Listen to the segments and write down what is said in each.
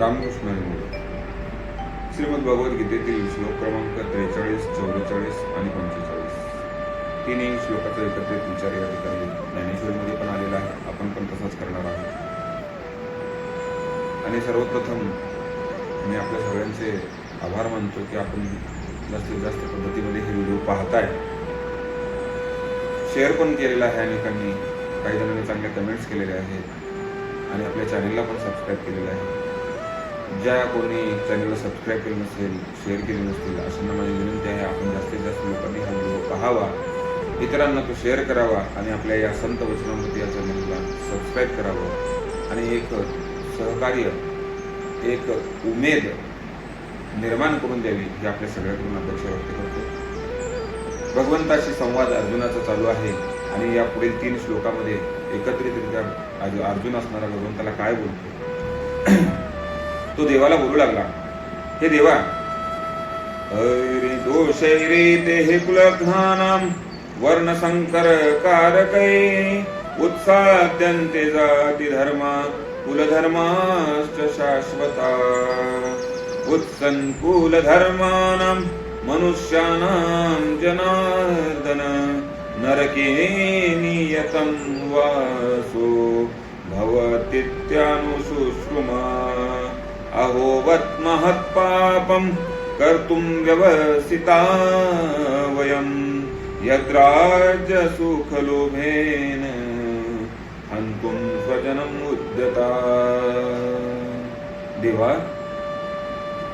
रामकृष्ण हरी श्रीमद भगवद्गीतेतील श्लोक क्रमांक त्रेचाळीस चौवेचाळीस आणि पंचेचाळीस. तिन्ही श्लोकाचा एकत्रित विचार या ठिकाणी ज्ञानेश्वरीमध्ये पण आलेला आहे आपण पण तसाच करणार आहोत. आणि सर्वप्रथम मी आपल्या सगळ्यांचे आभार मानतो की आपण जास्तीत जास्त पद्धतीमध्ये हे व्हिडिओ पाहताय. शेअर पण केलेला आहे अनेकांनी. काही जणांनी चांगल्या कमेंट्स केलेल्या आहेत. आणि आपल्या चॅनलला पण सबस्क्राईब केलेलं आहे. ज्या कोणी चॅनलला सबस्क्राईब केलं नसेल शेअर केले नसतील अशांना माझी विनंती आहे आपण जास्तीत जास्त लोकांनी हा व्हिडिओ पाहावा. इतरांना तो शेअर करावा आणि आपल्या या संत वचनामध्ये या चॅनलला सबस्क्राईब करावं. आणि एक सहकार्य एक उमेद निर्माण करून द्यावी ही आपल्या सगळ्याकडून अपेक्षा व्यक्त करतो. भगवंताशी संवाद अर्जुनाचा चालू आहे आणि या पुढील तीन श्लोकामध्ये एकत्रितरित्या अर्जुन असणारा भगवंताला काय बोलतो? तो देवाला बोलू लागला. हे देवा ऐरे दोषैरे ते हे कुलघ्नानाम वर्ण संकर कारकै उत्साद्यन्ते जाती धर्मा कुलधर्माश्च शाश्वता। उत्सन्कुल धर्माणां मनुष्याणां जनार्दन नरके नियतं वासो भवतीत्यानुशुश्रुमा अहोवत् महत्पापं कर्तुं व्यवसिता वयं यद्राज्यसुखलोभेन हन्तुं स्वजनम् उद्यता देवा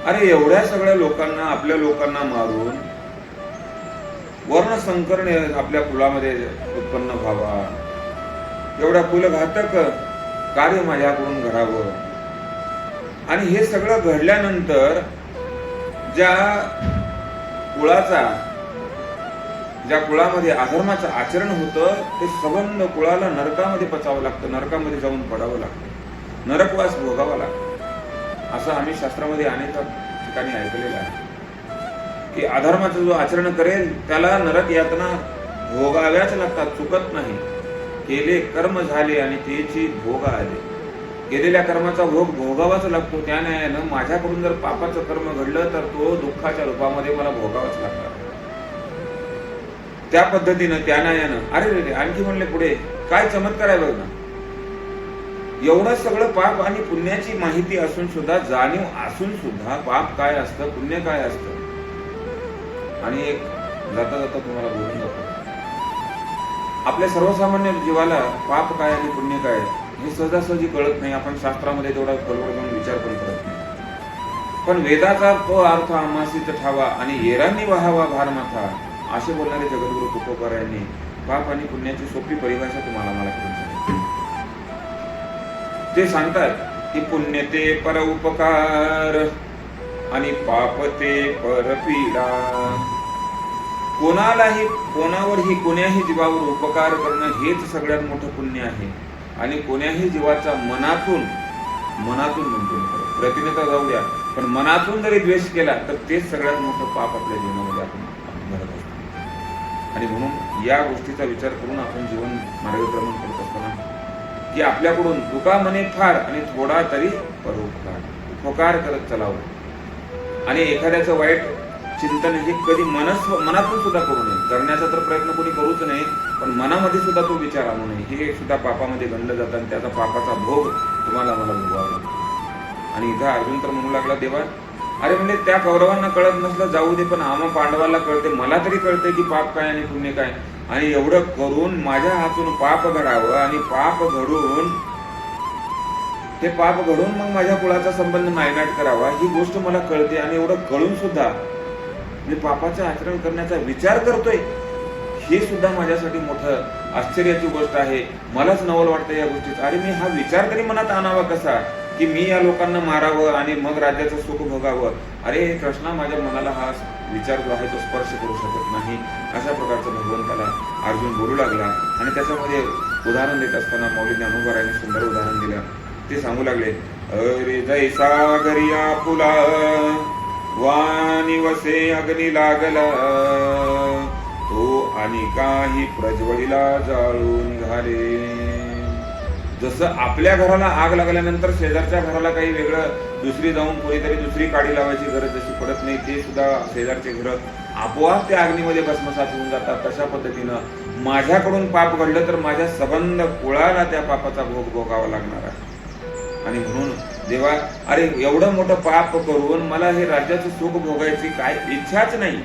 अरे एवढ्या सगळ्या लोकांना आपल्या लोकांना मारून वर्ण संकरणे आपल्या कुलामध्ये उत्पन्न व्हावा. एवढा कुलघातक कार्य माझ्याकडून घडावं. आणि हे सगळं घडल्यानंतर ज्या कुळाचा ज्या कुळामध्ये अधर्माचं आचरण होतं ते सबंध कुळाला नरकामध्ये पचावं लागतं नरकामध्ये जाऊन पडावं लागतं. नरकवास भोगावा लागतो. असं आम्ही शास्त्रामध्ये अनेक ठिकाणी ऐकलेलं आहे. की अधर्माचं जो आचरण करेल त्याला नरक यातना भोगाव्याच लागतात चुकत नाही. केले कर्म झाले आणि त्याची भोग आले. केलेल्या कर्माचा भोग भोगावाच लागतो. त्या न्यायानं माझ्याकडून जर पापाचं कर्म घडलं तर तो दुःखाच्या रूपामध्ये मला भोगावाच लागणार. त्या पद्धतीनं त्या न्यायानं अरे रे रे, आणखी म्हणले पुढे काय चमत्कार आहे बघ ना. एवढं सगळं पाप आणि पुण्याची माहिती असून सुद्धा जाणीव असून सुद्धा पाप काय असतं पुण्य काय असतं? आणि एक जाता जाता तुम्हाला बोलून जातो आपल्या सर्वसामान्य जीवाला पाप काय आणि पुण्य काय? हे सहजासहजी कळत नाही. आपण शास्त्रामध्ये तेवढा खोलवर जाऊन विचार पण करत नाही. पण वेदाचा तो अर्थ आमासित ठावा आणि येरांनी वहावा भार माथा असे बोलणारे जगद्गुरु तुकोबार पाप आणि पुण्याची सोपी परिभाषा तुम्हाला मला करून ते सांगतात की पुण्य ते पर उपकार आणि पाप ते पर पीडा. कोणालाही कोणावरही कोण्याही जीवावर उपकार करणं हेच सगळ्यात मोठं पुण्य आहे. आणि कोण्याही जीवाचा मनातून मनातून म्हणतो मी प्रतिने तर जाऊ द्या पण मनातून जरी द्वेष केला तर तेच सगळ्यात मोठं पाप आपल्या जीवनामध्ये आपण घडत असतो. आणि म्हणून या गोष्टीचा विचार करून आपण जीवन मार्गक्रमण करत असताना की आपल्याकडून तुका म्हणे फार आणि थोडा तरी परोपकार उपकार करत चलावं. आणि एखाद्याचं वाईट चिंतन हे कधी मनस्व मनातून सुद्धा करू नये. करण्याचा तर प्रयत्न कोणी करूच नाही पण मनामध्ये सुद्धा तो विचार आणू नये. हे सुद्धा पापामध्ये गणलं जातं आणि त्याचा पापाचा भोग तुम्हाला मला भोगावा लागतो आणि इथं अर्जुन तर म्हणू लागला देवा अरे म्हणजे त्या कौरवांना कळत नसलं जाऊ दे पण आम्हा पांडवाला कळते मला तरी कळते की पाप काय आणि पुण्य काय. आणि एवढं करून माझ्या हातून पाप घडावं आणि पाप घडून ते पाप घडून मग माझ्या कुळाचा संबंध नायनाट करावा ही गोष्ट मला कळते आणि एवढं कळून सुद्धा मी पापाचं आचरण करण्याचा विचार करतोय हे सुद्धा माझ्यासाठी मोठं आश्चर्याची गोष्ट आहे. मलाच नवल वाटतं या गोष्टीत अरे मी हा विचार तरी मनात आणावा कसा? की मी या लोकांना मारावं आणि मग राज्याचं सुख भोगावं? अरे कृष्णा माझ्या मनाला हा विचार जो आहे तो स्पर्श करू शकत नाही. अशा प्रकारचं भगवंताला अर्जुन बोलू लागला आणि त्याच्यामध्ये उदाहरण देत असताना मौलीने अनुभवाने सुंदर उदाहरण दिलं. ते सांगू लागले अरे जैसा गरिया फुला वाणी वसे अग्नी लागला. तो हो, आणि काही प्रज्वलीला जाळून घाले जसं आपल्या घराला आग लागल्यानंतर शेजारच्या घराला काही वेगळं दुसरी जाऊन कोणीतरी दुसरी काडी लावायची गरज जशी पडत नाही ते सुद्धा शेजारचे घर आपोआप त्या अग्नीमध्ये भस्मसात होऊन जातात. तशा पद्धतीनं माझ्याकडून पाप घडलं तर माझ्या सबंध कुळाला त्या पापाचा भोग भोगावा लागणार आहे. आणि म्हणून देवा अरे एवढं मोठं पाप करून मला हे राज्याचं सुख भोगायची काय इच्छाच नाही.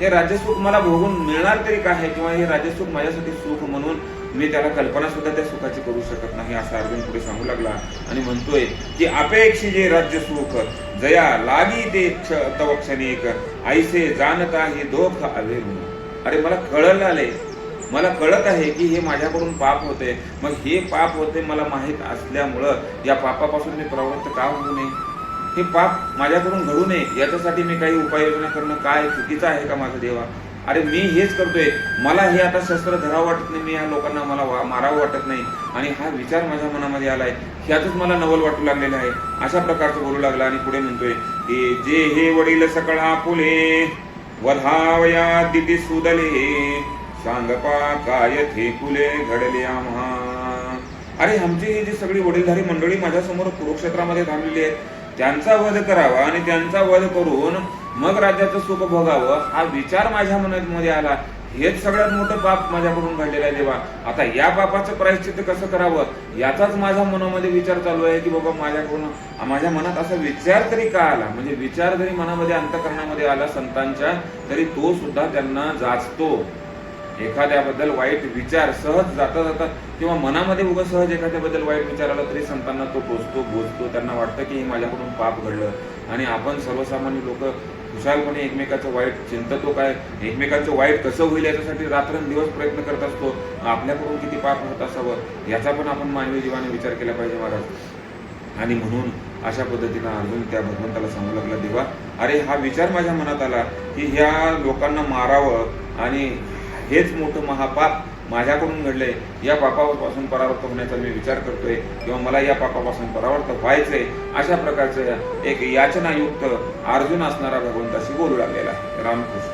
हे राज्यसुख मला भोगून मिळणार तरी काय? किंवा हे राज्यसुख माझ्यासाठी सुख म्हणून मी त्याला कल्पना सुद्धा त्या सुखाची करू शकत नाही असा अर्जुन पुढे सांगू लागला. आणि म्हणतोय की अपेक्षी जे राज्य सुख जया लागी ते क्ष- तव क्षणिक आईसे जाणता हे दोख आले अरे मला कळलं आले मला कळत आहे की हे माझ्याकडून पाप होते. मग हे पाप होते मला माहीत असल्यामुळं या पापापासून मी प्रवृत्त का होऊ नये? हे पाप माझ्याकडून घडू नये याच्यासाठी मी काही उपाययोजना करणं काय चुकीचं आहे का माझा देवा? अरे मी हेच करतोय. मला हे आता शस्त्र धरावं वाटत नाही मी या लोकांना मला वा- मारावं वाटत नाही. आणि हा विचार माझ्या मनामध्ये आलाय. ह्यातच मला नवल वाटू लागलेला आहे. अशा प्रकारचं बोलू लागला आणि पुढे म्हणतोय की जे हे वडील सकळा फुले वधावया दिती सुदले सांगपा काय थे कुले घडले आम्हा अरे आमची ही जी सगळी वडीलधारी मंडळी माझ्यासमोर कुरुक्षेत्रामध्ये थांबलेली आहेत त्यांचा वध करावा आणि त्यांचा वध करून मग राज्याचं सुख भोगावं हा विचार माझ्या मनामध्ये आला. हेच सगळ्यात मोठं पाप माझ्याकडून घडलेलं आहे देवा. आता या पापाचं प्रायश्चित कसं करावं याचाच माझ्या मनामध्ये विचार चालू आहे की बाबा माझ्याकडून माझ्या मनात असा विचार तरी का आला? म्हणजे विचार जरी मनामध्ये अंतकरणामध्ये आला संतांच्या तरी तो सुद्धा त्यांना जाचतो. एखाद्याबद्दल वाईट विचार सहज जाता जाता किंवा मनामध्ये उगा सहज एखाद्याबद्दल वाईट विचार आला तरी संतांना तो टोचतो बोचतो. त्यांना वाटतं की हे माझ्याकडून पाप घडलं. आणि आपण सर्वसामान्य लोक खुशालपणे एकमेकाचं वाईट चिंततो काय? एकमेकांचं वाईट कसं होईल याच्यासाठी रात्रंदिवस प्रयत्न करत असतो. आपल्याकडून किती पाप होत असावं याचा पण आपण मानवी जीवाने विचार केला पाहिजे महाराज. आणि म्हणून अशा पद्धतीनं अर्जुन त्या भगवंताला सांगू लागला देवा अरे हा विचार माझ्या मनात आला की ह्या लोकांना मारावं आणि हेच मोठं महापाप माझ्याकडून घडलंय. या पापापासून परावर्त होण्याचा मी विचार करतोय किंवा मला या पापापासून परावृत्त व्हायचंय अशा प्रकारचं एक याचनायुक्त अर्जुन असणारा भगवंताशी बोलू लागलेला आहे. रामकृष्ण.